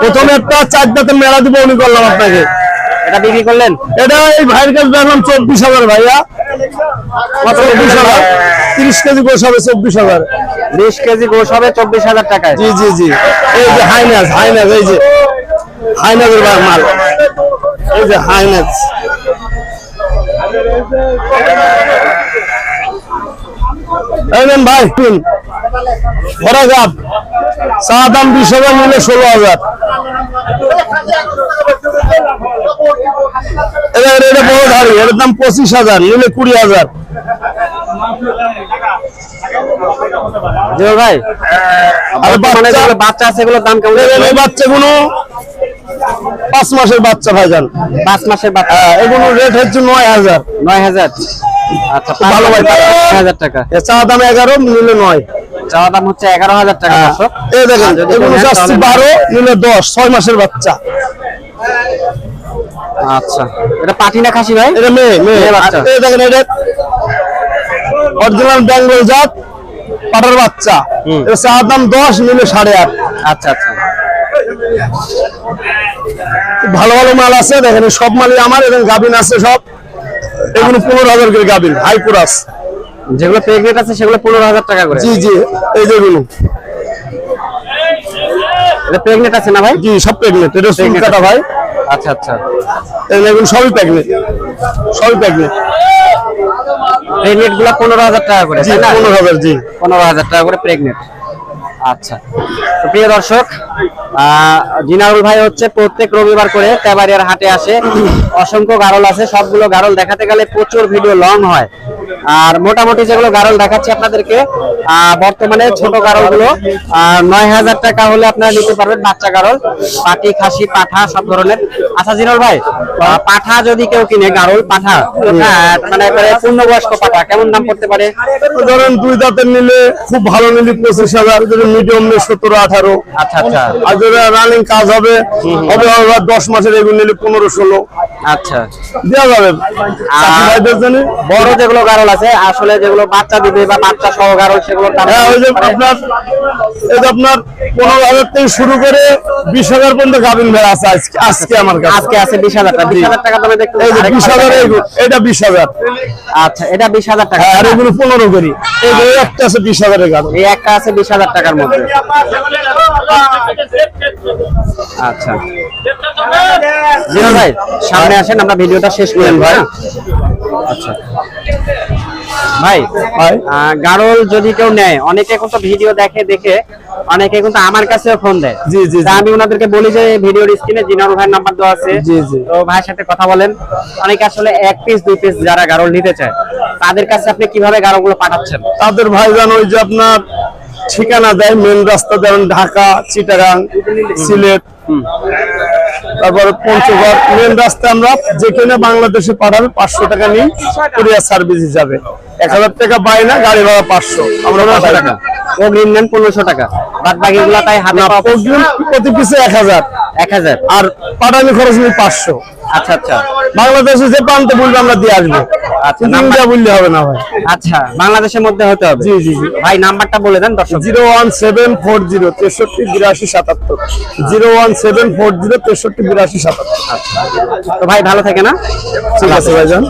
প্রথমে একটা চার দাঁতের মেলা দিব উনি করলাম আপনাকে। এটা বিক্রি করলেন? এটা এই ভাইয়ের কাছে দেখলাম চব্বিশ হাজার ভাইয়া। চব্বিশ হাজার। তিরিশ কেজি গোস হবে চব্বিশ হাজার। বিশ কেজি গোস হবে চব্বিশ হাজার টাকায়। জি জি জি। এই যে হাইনাস হাইনাস এই যে। হাইনাসের মাল। এই যে হাইনাস ভাই ভরা গাপ চা দাম বিশ হাজার নিলে ষোলো হাজার। এটা এটা- বড় ধারি এটার দাম পঁচিশ হাজার নিলে কুড়ি হাজার। ভাই বাচ্চা- আছে এগুলোর দাম কেমন? এই বাচ্চাগুলো পাঁচ মাসের বাচ্চা ভাইজান। পাঁচ মাসের বাচ্চা। হ্যাঁ, এগুলো রেট হচ্ছে নয় হাজার। নয় হাজার। আচ্ছা ভালো ভাই। নয় হাজার টাকা। চা দাম এগারো নিলে নয়। চাওয়া দাম হচ্ছে এগারো হাজার টাকা এই দেখেন এগুলো যাচ্ছে বারো নিলে দশ ছয় মাসের বাচ্চা। আচ্ছা। এটা পাঠি না খাসি ভাই? এটা মেয়ে মেয়ে। বাচ্চা। এই দেখেন এটা অরিজিনাল বেঙ্গল জাত পাটার বাচ্চা। এটা চা দাম দশ নিলে সাড়ে আট। আচ্ছা আচ্ছা। ভালো ভালো মাল আছে দেখেন সব মালই আমার এবং গাবিন আছে সব। এগুলো পনেরো হাজার করে গাবিন হাই পুরাস যেগুলো প্রেগনেন্ট আছে সেগুলো পনেরো হাজার টাকা করে। জি জি এই যেগুলো এটা প্রেগনেন্ট আছে না ভাই? জি সব প্রেগনেন্ট এটা Pregnant কাটা ভাই। আচ্ছা আচ্ছা। এগুলো এগুলো সবই প্রেগনেন্ট সবই প্রেগনেন্ট প্রেগনেন্টগুলো পনেরো হাজার টাকা করে জি তাই না? পনেরো হাজার জি। পনেরো হাজার টাকা করে প্রেগনেন্ট আচ্ছা। তো প্রিয় দর্শক জিনারুল ভাই হচ্ছে প্রত্যেক রবিবার করে তেবাড়িয়ার হাটে আসে। অসংখ্য গারল আছে সবগুলো গারল দেখাতে গেলে প্রচুর ভিডিও লং হয়। আর মোটামুটি যেগুলো গারল দেখাচ্ছি আপনাদেরকে বর্তমানে ছোট গারলগুলো নয় হাজার টাকা হলে আপনারা নিতে পারবেন বাচ্চা গারল। পাটি খাসি পাঠা সব ধরনের। আচ্ছা জিনারুল ভাই পাঠা যদি কেউ কিনে গারল পাঠা মানে একেবারে পূর্ণবয়স্ক পাঠা কেমন দাম করতে পারে? ধরেন দুই দাঁতের নিলে খুব ভালো নিলে পঁচিশ হাজার যদি মিডিয়াম নিলে সতেরো আঠারো। আচ্ছা আচ্ছা। আর যদি রানিং কাজ হবে হবে হবে দশ মাসের এগুলো নিলে পনেরো ষোলো। আচ্ছা। দেওয়া যাবে। বড় যেগুলো গারল আছে আসলে যেগুলো বাচ্চা দিবে বা বাচ্চা সহ গারল সেগুলোর দাম হ্যাঁ যে আপনার এই যে আপনার পনেরো হাজার থেকে শুরু করে বিশ হাজার পর্যন্ত গাবিন ভেড়া আছে আজকে আজকে আমার কাছে। আজকে আছে বিশ হাজার টাকা বিশ হাজার টাকা দেখতে বিশ হাজার এটা বিশ হাজার। আচ্ছা এটা বিশ হাজার টাকা। হ্যাঁ, আর এগুলো পনেরো করি। এই একটা আছে বিশ হাজারের গাভিন এই একটা আছে বিশ হাজার টাকার মধ্যে। আচ্ছা। জিরো ভাই সামনে আসেন আমরা ভিডিওটা শেষ করেন ভাই আচ্ছা। ভাই গারল যদি কেউ নেয় অনেকে কিন্তু ভিডিও দেখে দেখে অনেকে কিন্তু আমার কাছেও ফোন দেয়। জি, জি। আমি ওনাদেরকে বলি যে ভিডিওর স্ক্রিনে জিনারুল ভাইয়ের নাম্বার দেওয়া আছে। জি, জি। তো ভাইয়ের সাথে কথা বলেন। অনেকে আসলে এক পিস দুই পিস যারা গারল নিতে চায় তাদের কাছে আপনি কীভাবে গারলগুলো পাঠাচ্ছেন? তাদের ভাইজান ওই যে আপনার ঠিকানা দেয় মেন রাস্তা যেমন ঢাকা চিটাগাং সিলেট। তারপরে পঞ্চগড় মেন রাস্তা আমরা যেখানে বাংলাদেশে পাঠাবে পাঁচশো টাকা নিই কুরিয়ার সার্ভিস হিসাবে। এক হাজার টাকা পাই না গাড়ি ভাড়া পাঁচশো। আমরা টাকা। অগ্রিম নেন পনেরোশো টাকা। বাদ বাকিগুলো তাই হাতে প্রতি পিসে এক হাজার। এক হাজার। আর পাঠানি খরচ নিই পাঁচশো। আচ্ছা আচ্ছা। বাংলাদেশে যে প্রান্তে বলবে আমরা দিয়ে আসব। আচ্ছা, নাম্বার- বললে হবে না ভাই। আচ্ছা বাংলাদেশের মধ্যে হতে হবে? জি, জি, জি। ভাই নাম্বারটা বলে দেন দর্শক। Zero one seven four zero তেষট্টি বিরাশি সাতাত্তর। Zero one seven four zero তেষট্টি বিরাশি সাতাত্তর। তো ভাই ভালো থাকে না? ঠিক আছে ভাইজান।